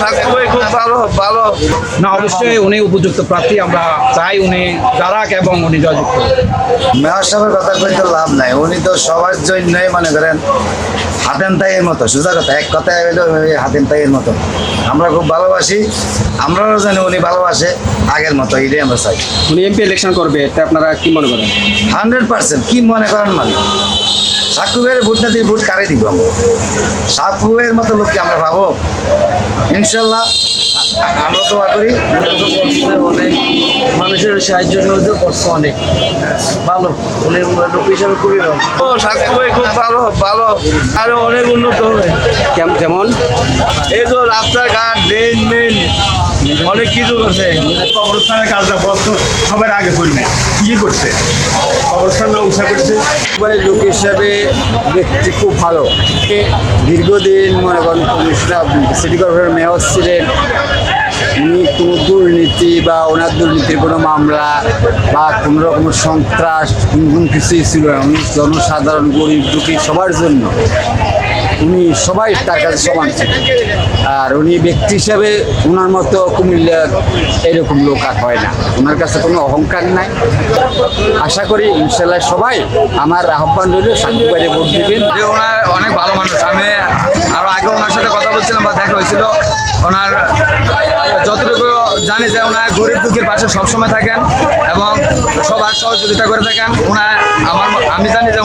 ভাই খুব ভালো ভালো। না অবশ্যই উনি উপযুক্ত প্রার্থী আমরা চাই উনি দাঁড়াক এবং উনি জয়যুক্ত। মেয়র সাহেবের কথা কইতে লাভ নাই উনি তো সবার জন্যই মনে করেন হাতেন তাইয়ের মতো। সোজা কথা এক কথায় হইল হাতেন তাইয়ের মতো। আমরা খুব ভালোবাসি আমরাও জানি উনি ভালোবাসে আগের মতো এটাই আমরা চাই। উনি এমপি ইলেকশন করবে এটা আপনারা কি মনে করেন? হান্ড্রেড পার্সেন্ট কি মনে করেন মানে? সাকুবের ভোট না দিয়ে ভোট কারে দিব আমরা? সাকুবের মতো লোককে আমরা পাবো? ইনশাল্লাহ আমরা তো করি অনেক মানুষের সাহায্য সহযোগ করছে অনেক। ভালো উনি লোক হিসাবে খুবই ভালো। ও সাক্ষী ভাই খুব ভালো ভালো। আরও অনেক উন্নত হবে। কেম- যেমন এই তো রাস্তাঘাট ড্রেন মেন অনেক কিছু করছে কবরস্থানের কাজটা বস্ত সবার আগে করি নাই কি করছে? উৎসাহ করছে। লোক হিসাবে ব্যক্তি খুব ভালো। দীর্ঘদিন মনে করেন কমিশনার সিটি কর্পোরেশন মেয়র ছিলেন উনি কোনো দুর্নীতি বা ওনার দুর্নীতির কোনো মামলা বা কোনো রকম সন্ত্রাস কোনো কিছুই ছিল না। উনি জনসাধারণ গরিব দুঃখী সবার জন্য। উনি সবাই তার কাছে সমান আর উনি ব্যক্তি হিসাবে ওনার মতো কুমিল্লা এরকম লোক আর হয় না। ওনার কাছে কোনো অহংকার নাই। আশা করি ইনশাল্লাহ সবাই আমার আহ্বান রইল শান্তি বাইরে ভোট দিবেন। ওনার অনেক ভালো মানুষ। আমি আরও আগে ওনার সাথে কথা বলছিলাম বা দেখা হয়েছিল। ওনার যতটুকু জানি যে ওনার গরিব দুঃখের পাশে সবসময় থাকেন এবং সবার সহযোগিতা করে থাকেন। ওনার আমার আমি জানি যে